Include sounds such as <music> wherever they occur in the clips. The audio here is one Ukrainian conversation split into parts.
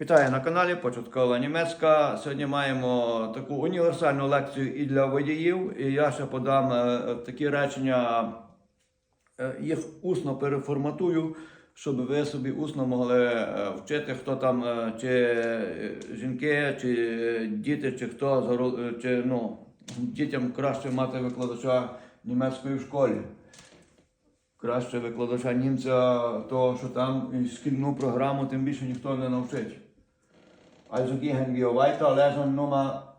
Вітаю на каналі Початкова Німецька. Сьогодні маємо таку універсальну лекцію і для водіїв. І я ще подам е, такі речення, е, їх усно переформатую, щоб ви собі усно могли е, вчити, хто там, чи жінки, чи діти, чи хто чи ну, дітям краще мати викладача німецької в школі. Краще викладача німця, того, що там шкільну програму тим більше ніхто не навчить. Also gehen wir weiter, Lesson Nummer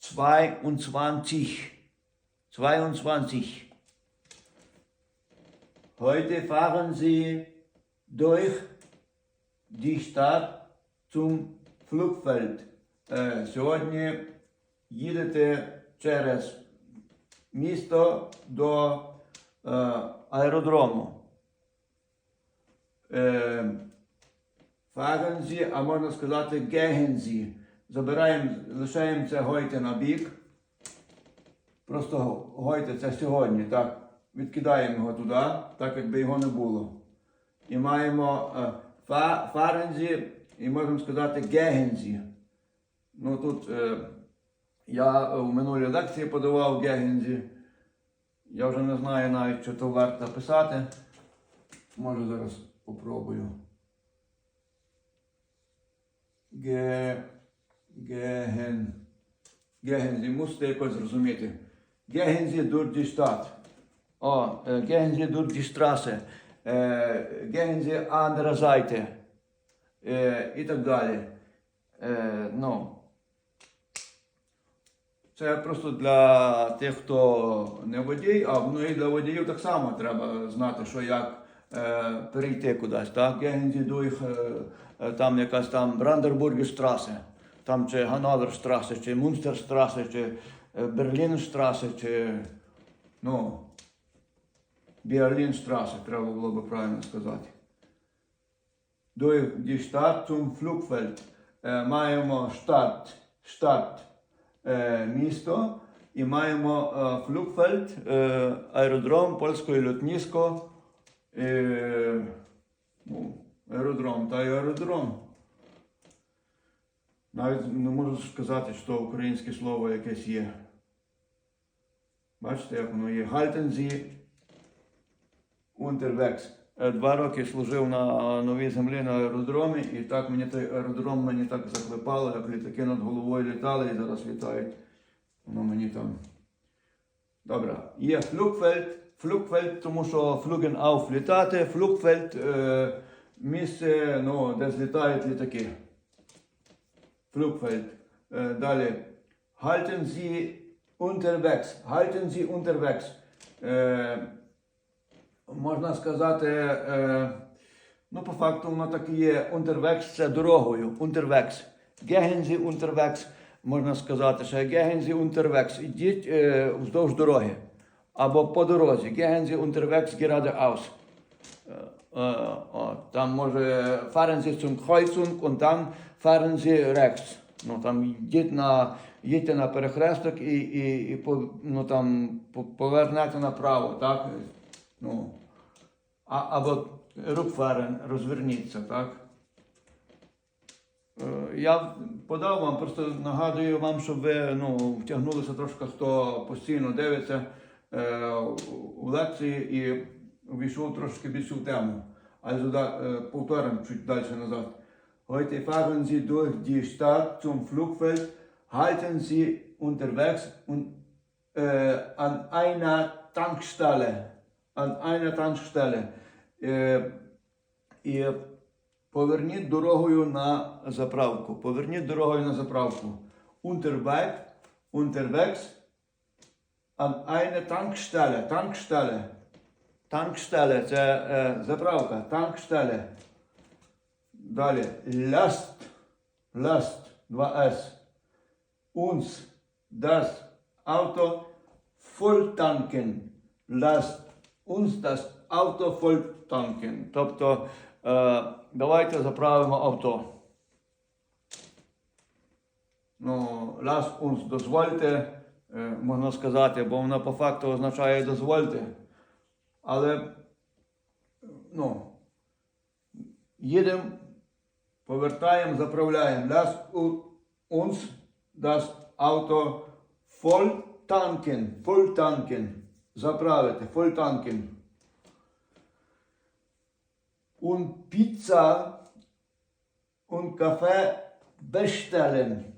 22. 22. Heute fahren Sie durch die Stadt zum Flugfeld. Е, Сьогодні їдете через місто до е, аеродрому. Fahren а можна сказати Sie. Забираємо, лишаємо це гойте на бік. Просто гойте це сьогодні, так. Відкидаємо його туди, так якби його не було. І маємо е, фа, Sie, і можемо сказати Sie. Ну тут е, я в минулій лекції подавав Sie. Я вже не знаю навіть, чи то варто писати. Може зараз попробую. Ге, геген. Гегензі, мусите якось зрозуміти. Гегензі durch die Stadt. О, е, гегензі die Straße. Е, Гегензі andere Е, І так далі. Ну. Це просто для тих, хто не водій, а ну і для водіїв так само треба знати, що як перейти кудись. Так? Durch, е, е, там якась там Брандербургістрасе, там чи Ганноверштрасе, чи Мунстерштрасе, чи е, Берлінштрасе, чи ну, Берлінштрасе, треба було би правильно сказати. Durch die Stadt zum Flugfeld е, маємо штат, штат е, місто і маємо е, Флюгфельд, е, аеродром, польською льотнісько. Е, ну, аеродром та аеродром. Навіть не можу сказати, що українське слово якесь є. Бачите, як воно є. Гальтензі Унтервекс. Два роки служив на новій землі на аеродромі, і так мені той аеродром мені так заклепало, як літаки над головою літали і зараз літають. Воно мені там. Добре. Є флюгфельд. Флюгфельд, тому що флюген ауф літати, е, місце, ну, де злітають літаки. Flugfeld. Далі. Halten Sie unterwegs. Halten Sie unterwegs. Можна сказати, е, ну, по факту воно так і є. Unterwegs це дорогою. Unterwegs. Gehen Sie unterwegs. Можна сказати, що gehen Sie unterwegs. Ідіть е, вздовж дороги. Або по дорозі. Gehen Sie unterwegs geradeaus. Äh, äh, може fahren Sie zum Kreuzung und dann fahren. Ну там йдіть на, їдьте на перехресток і, і, і по, ну, там, по- повернете направо, так? Ну, а, або рукфарен, розверніться, так? Е, Я подав вам, просто нагадую вам, щоб ви ну, втягнулися трошки, хто постійно дивиться е, у лекції і увійшов трошки більше в тему. Also da, äh, повторим чуть дальше назад. Heute fahren Sie durch die Stadt zum Flugfeld, halten Sie unterwegs und, äh, an einer Tankstelle. An einer Tankstelle. Äh, і поверніть дорогою на заправку. Поверніть дорогою на заправку. Unterweg, unterwegs an eine Tankstelle. Tankstelle. Tankstelle це е, заправка. Tankstelle. Далі. Lasst. Lasst. 2S. Uns das Auto voll tanken. Lasst uns das Auto voll tanken. Тобто е, давайте заправимо авто. Ну, lasst uns дозвольте, е, можна сказати, бо вона по факту означає дозвольте. Але ну, їдемо повертаємо, заправляємо. U- uns das Auto voll tanken. Voll tanken. Заправити. Voll tanken. Und Pizza und Kaffee bestellen.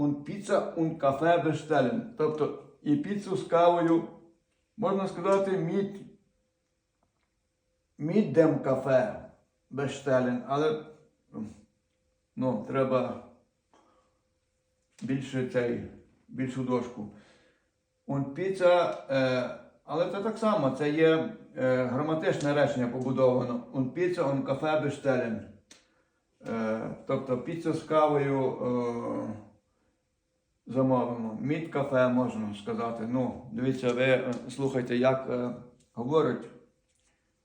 Und Pizza und Kaffee bestellen. Тобто і піцу з кавою, можна сказати, мід, міддем кафе bestellen. Але ну, треба більше цей, більшу дошку. Und піца, е, але це так само, це є е, граматичне речення побудовано. Und піца, und кафе bestellen. Е, тобто піца з кавою е, замовимо. Мід кафе можна сказати. Ну, дивіться, ви е, слухайте, як е, говорять.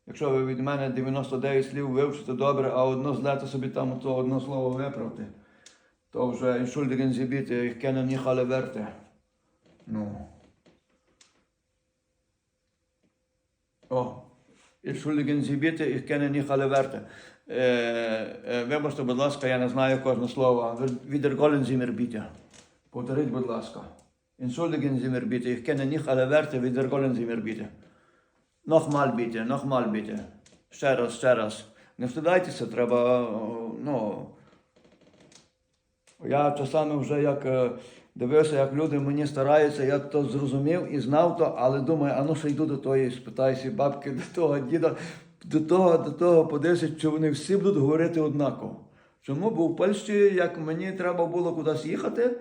Якщо ви від мене 99 слів вивчите добре, а одно зле, то собі там то одне слово виправте, то вже bitte, ich kenne nicht alle Werte. Ну. О, bitte, ich kenne nicht alle Werte. Е, е, вибачте, будь ласка, я не знаю кожне слово. Sie mir bitte. Повторіть, будь ласка. Entschuldigen Sie mir bitte, ich kenne nicht alle Werte, wiederholen Sie mir bitte. Nochmal bitte, nochmal bitte. Ще раз, ще раз. Не встидайтеся, треба, ну. Я часами вже як е, дивився, як люди мені стараються, я то зрозумів і знав то, але думаю, а ну ще йду до тої, спитаюся бабки, до того діда, до того, до того подивися, чи вони всі будуть говорити однаково. Чому? Бо в Польщі, як мені треба було кудись їхати,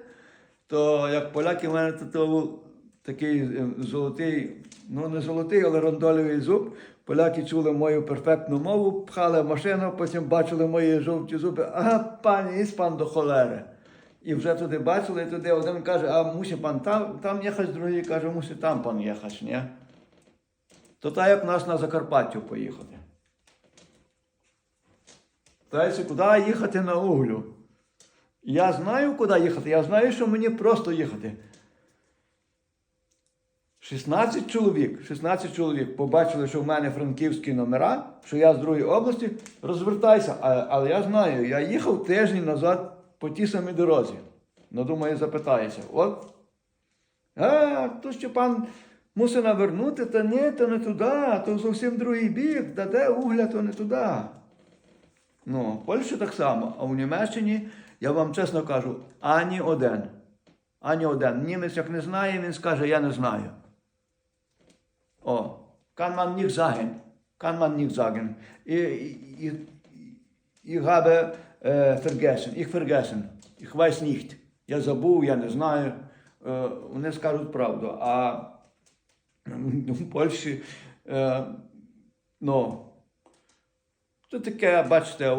то як поляки в мене то, такий е, золотий, ну не золотий, але рондолевий зуб. Поляки чули мою перфектну мову, пхали машину, потім бачили мої жовті зуби. Ага, пані, іспан до холери. І вже туди бачили, і туди один каже, а мусить пан там, там їхати, другий каже, мусить там пан їхати, ні? То так як нас на Закарпаттю поїхати. Питається, куди їхати на углю? Я знаю, куди їхати, я знаю, що мені просто їхати. 16 чоловік, 16 чоловік побачили, що в мене франківські номера, що я з другої області, розвертайся. А- але я знаю, я їхав тиждень назад по тій самій дорозі. Ну, думаю, запитається. От. А, то Степан мусить навернути, та ні, то не туди, то зовсім другий бік, та де угля, то не туди. Ну, в Польщі так само, а в Німеччині, я вам чесно кажу, ані один. Ані один. Німець як не знає, він скаже, я не знаю. О, sagen. Kann man nicht sagen. Ich, ich, ich habe äh, vergessen. Ich vergessen. Ich weiß nicht. Я забув, я не знаю. Е, Вони скажуть правду. А в Польщі, е, ну, це таке, бачите,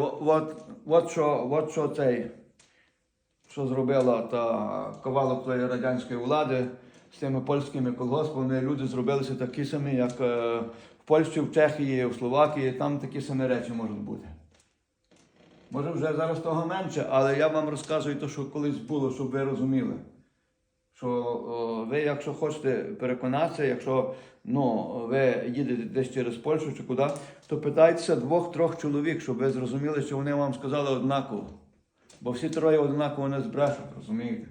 от що цей, що зробила та ковалок радянської влади з тими польськими колгоспами, люди зробилися такі самі, як е, в Польщі, в Чехії, в Словакії, там такі самі речі можуть бути. Може, вже зараз того менше, але я вам розказую те, що колись було, щоб ви розуміли. Що о, ви, якщо хочете переконатися, якщо ну, ви їдете десь через Польщу чи куди, то питайтеся двох-трьох чоловік, щоб ви зрозуміли, що вони вам сказали однаково. Бо всі троє однаково не збрешуть, розумієте?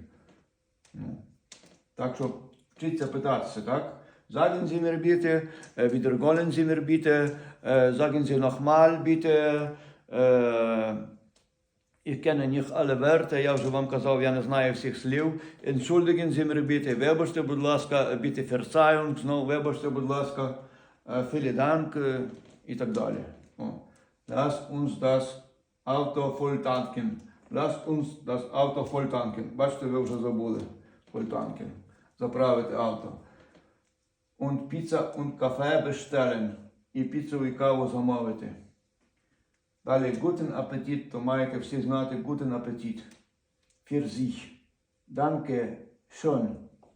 Ну. Так що вчіться питатися, так? Äh, äh. Äh, nicht alle Wörter, я вже вам казав, я не знаю всіх слів. Вибачте, будь ласка, bitte Verzeihung, знову вибачте, будь ласка, äh, äh, так далі. Uns das Auto voll tanken. Lass uns das Auto voll tanken. Бачите, ви вже забули. Voll tanken. Заправити авто. Und Pizza und Kaffee bestellen. І піцу і каву замовити. Далі guten Appetit, то маєте всі знати guten Appetit. Für sich. Danke, schön.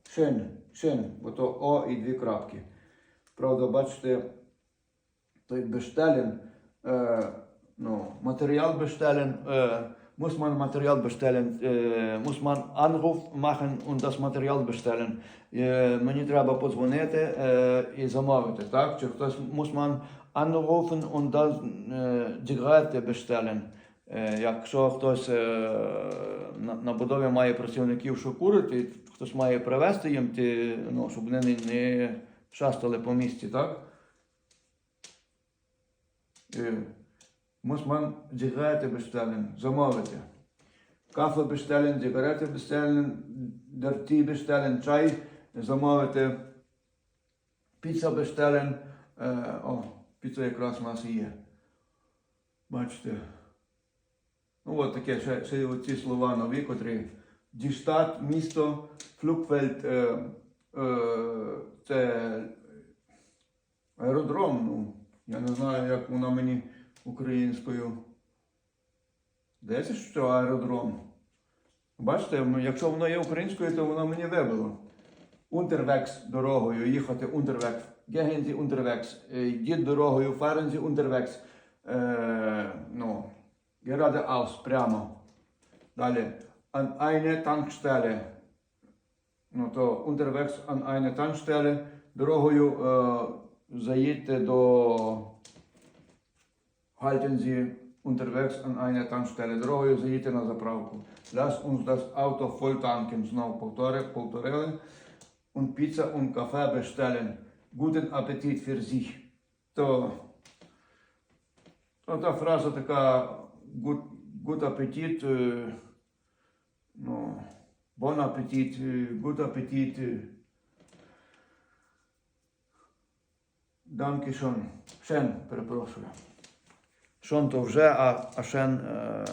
Schön, schön. Бо то О і дві крапки. Правда, бачите, той bestellen, äh, no, Material bestellen, äh, muss man Material bestellen, äh, muss man Anruf machen und das Material bestellen. Е, мені треба подзвонити е, і замовити, так? Чи хтось muss man anrufen und das äh, die Geräte bestellen. Е, Якщо хтось е, на, на будові має працівників, що курить, і хтось має привезти їм, ті, ну, щоб вони не, не шастали по місті, так? Е, Muss man Zigarette bestellen, замовити. Кафе bestellen, cigaretten bestellen, der Tee bestellen, чай замовити, піца bestellen. Е, о, піца якраз у нас і є. Бачите. Ну, от таке, ще, ще ці слова нові, котрі Діштат, місто, Флюкфельд, е, е, це аеродром. Ну, я не знаю, як вона мені українською. Здається, що аеродром. Бачите, якщо воно є українською, то воно мені вибило. Унтервекс дорогою, їхати Унтервекс. Гегензі Унтервекс. Е, Йдіть дорогою, Ферензі Унтервекс. Е, ну, geradeaus, прямо. Далі. An eine Tankstelle. Ну, то Unterwegs an eine Tankstelle. Дорогою е, заїдьте до Halten Sie unterwegs an einer Tankstelle. Дорогою заїдьте на заправку. Lass uns das Auto voll tanken. Знову повтори, повторили. Und Pizza und Kaffee bestellen. Guten Appetit für sich. То, то та фраза така good, good appetit, е, ну, bon appetit, е, good appetit. е. Danke schön. Шен, перепрошую. Шон то вже, а, а шен е,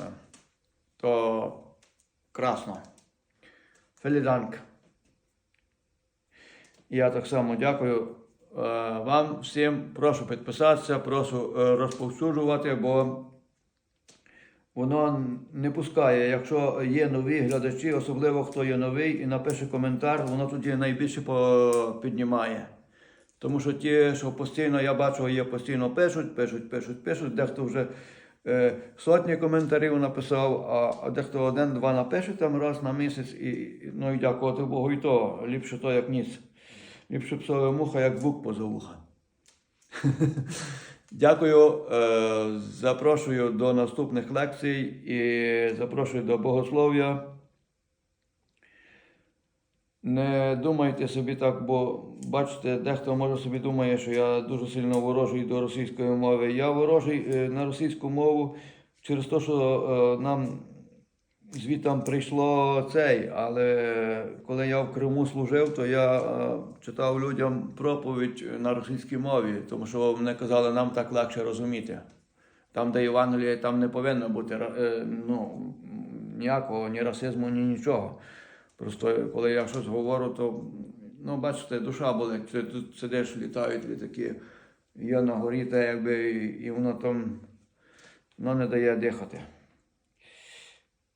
то красно. Феліданк. Я так само дякую е, вам всім. Прошу підписатися, прошу е, розповсюджувати, бо воно не пускає. Якщо є нові глядачі, особливо хто є новий і напише коментар, воно тоді найбільше піднімає. Тому що ті, що постійно я бачу, є постійно пишуть, пишуть, пишуть, пишуть. Дехто вже е, сотні коментарів написав, а, а дехто один-два напише там раз на місяць, і, ну і дякувати Богу, і то ліпше то, як ніц. Ліпше псове муха, як вук поза вуха. <laughs> Дякую. Е, запрошую до наступних лекцій і запрошую до богослов'я. Не думайте собі так, бо бачите, дехто може собі думає, що я дуже сильно ворожий до російської мови. Я ворожий е, на російську мову через те, що е, нам звідтам прийшло цей. Але коли я в Криму служив, то я е, читав людям проповідь на російській мові, тому що вони казали, нам так легше розуміти. Там, де Євангеліє, там не повинно бути ну, ніякого ні расизму, ні нічого. Просто коли я щось говорю, то ну, бачите, душа болить. Ти тут сидиш, літають літаки. Я на горі, та якби, і, воно там ну, не дає дихати.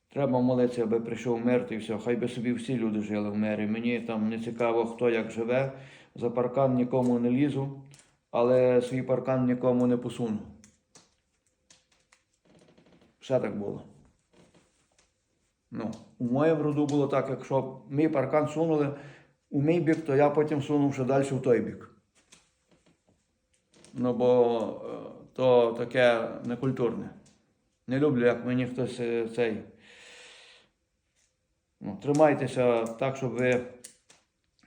Треба молитися, аби прийшов мир, і все. Хай би собі всі люди жили в мирі. Мені там не цікаво, хто як живе. За паркан нікому не лізу, але свій паркан нікому не посуну. Все так було. Ну, у моєму роду було так, якщо мій паркан сунули у мій бік, то я потім сунув ще далі в той бік. Ну, бо е, то таке некультурне. Не люблю, як мені хтось е, цей. Ну, тримайтеся так, щоб ви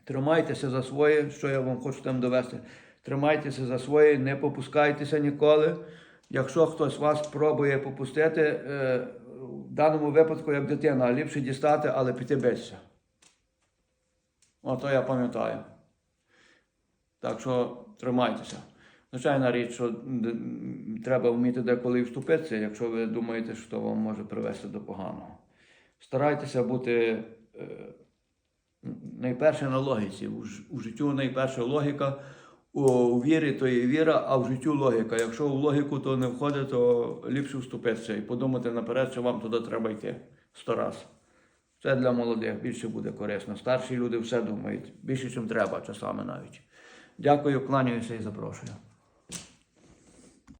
тримайтеся за своє, що я вам хочу там довести. Тримайтеся за своє, не попускайтеся ніколи. Якщо хтось вас пробує попустити, е, в даному випадку, як дитина, ліпше дістати, але піти битися. Ото я пам'ятаю. Так що тримайтеся. Звичайна річ, що треба вміти деколи вступитися, якщо ви думаєте, що вам може привести до поганого. Старайтеся бути е, найперше на логіці. У, життю найперше логіка. У, вірі то є віра, а в життю логіка. Якщо в логіку то не входить, то ліпше вступитися і подумати наперед, що вам туди треба йти сто раз. Це для молодих більше буде корисно. Старші люди все думають, більше, ніж треба, часами навіть. Дякую, кланяюся і запрошую.